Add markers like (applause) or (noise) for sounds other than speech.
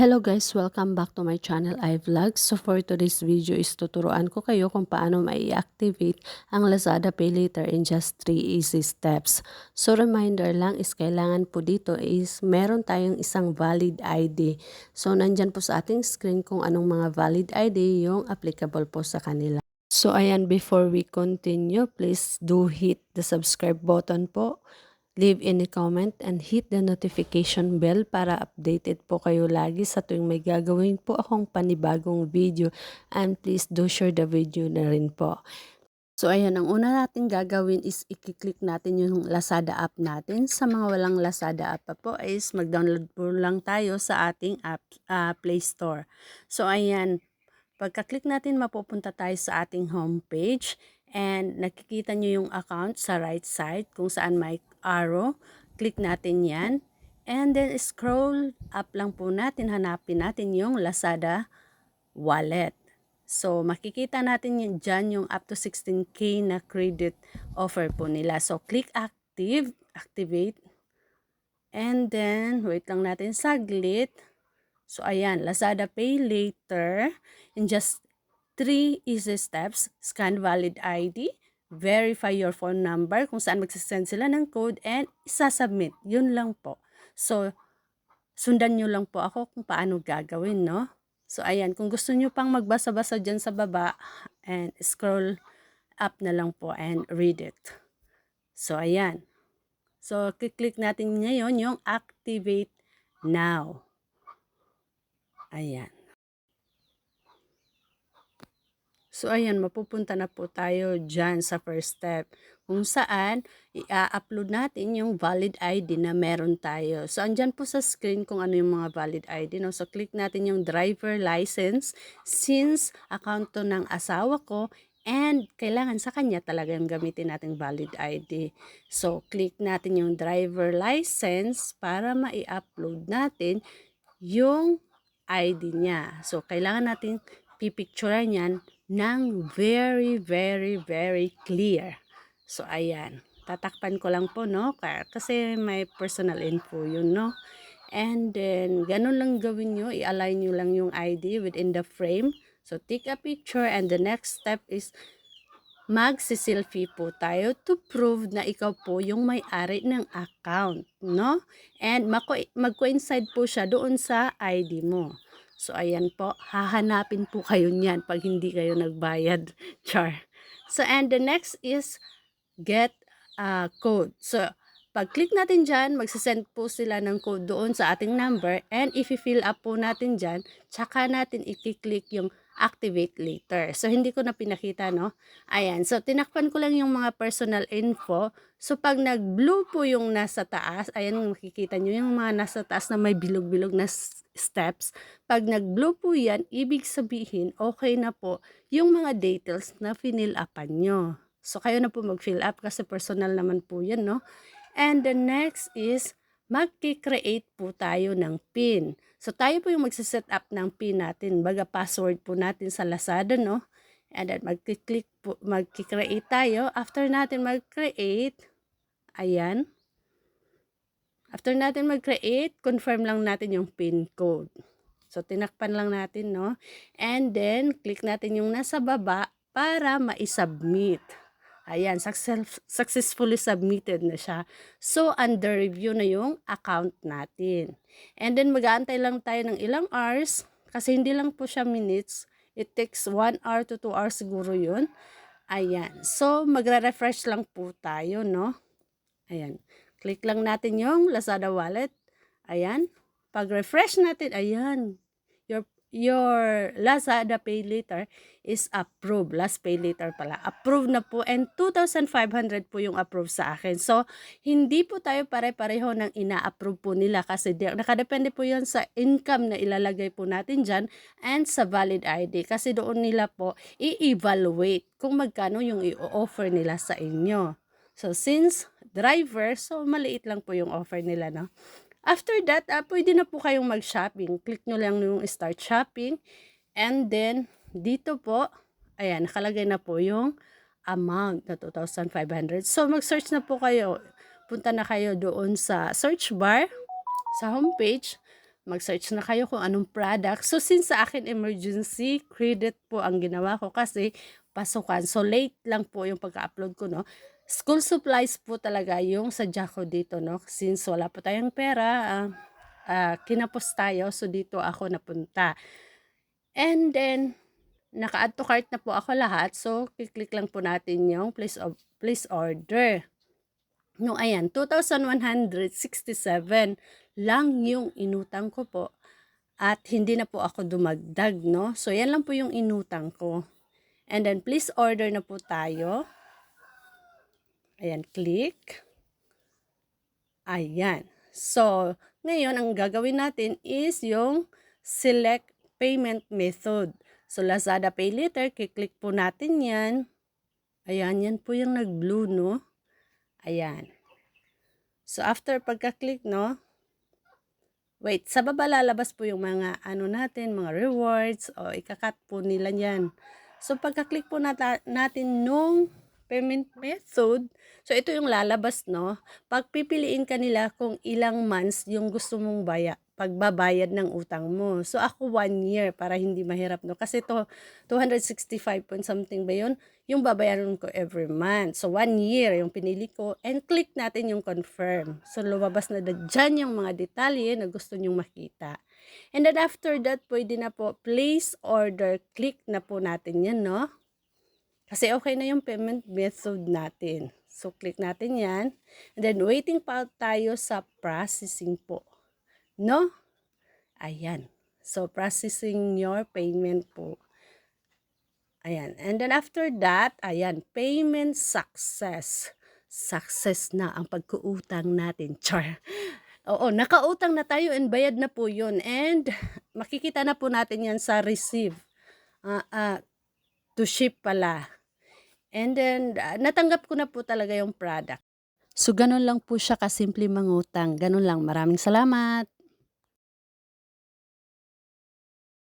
Hello guys, welcome back to my channel iVlogs. So for today's video is tuturuan ko kayo kung paano mai-activate ang Lazada Pay Later in just 3 easy steps. So reminder lang is kailangan po dito is meron tayong isang valid ID. So nandyan po sa ating screen kung anong mga valid ID yung applicable po sa kanila. So ayan, before we continue, please do hit the subscribe button po leave any comment and hit the notification bell para updated po kayo lagi sa tuwing may gagawin po akong panibagong video and please do share the video na rin po. So ayan, ang una natin gagawin is i-click natin yung Lazada app natin. Sa mga walang Lazada app pa po is mag-download po lang tayo sa ating app, uh, Play Store. So ayan, pagka-click natin mapupunta tayo sa ating homepage and nakikita nyo yung account sa right side kung saan may arrow. Click natin yan. And then scroll up lang po natin, hanapin natin yung Lazada wallet. So makikita natin yun dyan yung up to 16k na credit offer po nila. So click active, activate. And then wait lang natin saglit. So ayan, Lazada Pay Later in just 3 easy steps, scan valid ID, verify your phone number kung saan magsasend sila ng code and isasubmit. Yun lang po. So, sundan nyo lang po ako kung paano gagawin, no? So, ayan. Kung gusto nyo pang magbasa-basa dyan sa baba and scroll up na lang po and read it. So, ayan. So, click natin ngayon yung activate now. Ayan. So, ayan, mapupunta na po tayo dyan sa first step kung saan i-upload natin yung valid ID na meron tayo. So, andyan po sa screen kung ano yung mga valid ID. No? So, click natin yung driver license since account to ng asawa ko and kailangan sa kanya talaga yung gamitin nating valid ID. So, click natin yung driver license para ma-upload natin yung ID niya. So, kailangan natin pipicturean yan ng very, very, very clear. So, ayan. Tatakpan ko lang po, no? Kasi may personal info yun, no? And then, ganun lang gawin nyo. I-align nyo lang yung ID within the frame. So, take a picture and the next step is magsiselfie po tayo to prove na ikaw po yung may-ari ng account, no? And mag-coincide po siya doon sa ID mo. So, ayan po. Hahanapin po kayo niyan pag hindi kayo nagbayad. (laughs) Char. So, and the next is get a code. So, pag click natin dyan, magsasend po sila ng code doon sa ating number and if i-fill up po natin dyan, tsaka natin i-click yung activate later. So, hindi ko na pinakita, no? Ayan. So, tinakpan ko lang yung mga personal info. So, pag nag-blue po yung nasa taas, ayan, makikita nyo yung mga nasa taas na may bilog-bilog na steps. Pag nag-blue po yan, ibig sabihin, okay na po yung mga details na finil upan nyo. So, kayo na po mag-fill up kasi personal naman po yan, no? And the next is, mag-create po tayo ng PIN. So, tayo po yung magsiset up ng PIN natin. Baga, password po natin sa Lazada, no? And then, mag-click po, mag-create tayo. After natin mag-create, ayan. After natin mag-create, confirm lang natin yung PIN code. So, tinakpan lang natin, no? And then, click natin yung nasa baba para ma-submit. Ayan, success, successfully submitted na siya. So, under review na yung account natin. And then, mag-aantay lang tayo ng ilang hours kasi hindi lang po siya minutes. It takes 1 hour to 2 hours siguro yun. Ayan. So, magre-refresh lang po tayo, no? Ayan. Click lang natin yung Lazada wallet. Ayan. Pag-refresh natin, ayan your Lazada Pay Later is approved. Last Pay Later pala. Approved na po and 2,500 po yung approved sa akin. So, hindi po tayo pare-pareho ng ina-approve po nila kasi nakadepende po yan sa income na ilalagay po natin dyan and sa valid ID kasi doon nila po i-evaluate kung magkano yung i-offer nila sa inyo. So, since driver, so maliit lang po yung offer nila, no? After that, uh, pwede na po kayong mag-shopping. Click nyo lang yung start shopping. And then, dito po, ayan, nakalagay na po yung amount na 2,500. So, mag-search na po kayo. Punta na kayo doon sa search bar, sa homepage. mag-search na kayo kung anong product. So, since sa akin emergency credit po ang ginawa ko kasi pasukan. So, late lang po yung pagka-upload ko, no? School supplies po talaga yung sadya ko dito, no? Since wala po tayong pera, ah, ah, kinapos tayo. So, dito ako napunta. And then, naka-add to cart na po ako lahat. So, kiklik lang po natin yung place of place order. No, ayan, 2,167 lang yung inutang ko po. At hindi na po ako dumagdag, no? So, yan lang po yung inutang ko. And then, please order na po tayo. Ayan, click. Ayan. So, ngayon, ang gagawin natin is yung select payment method. So, Lazada Pay Later, kiklik po natin yan. Ayan, yan po yung nag-blue, no? Ayan. So, after pagka-click, no? Wait, sa baba lalabas po yung mga ano natin, mga rewards, o ikakat po nila yan. So, pagka-click po nata- natin nung payment method, so ito yung lalabas, no? Pagpipiliin ka nila kung ilang months yung gusto mong baya, pagbabayad ng utang mo. So, ako one year para hindi mahirap, no? Kasi to 265 point something ba yun? Yung babayaran ko every month. So, one year yung pinili ko and click natin yung confirm. So, lumabas na dyan yung mga detalye na gusto nyong makita. And then after that, pwede na po place order. Click na po natin yan, no? Kasi okay na yung payment method natin. So, click natin yan. And then, waiting pa tayo sa processing po. No? Ayan. So, processing your payment po. Ayan. And then after that, ayan, payment success. Success na ang pagkuutang natin. (laughs) Char. Oo, nakautang na tayo and bayad na po yun. And makikita na po natin yan sa receive. Ah, ah, to ship pala. And then, ah, natanggap ko na po talaga yung product. So, ganun lang po siya kasimple mangutang. Ganun lang. Maraming salamat.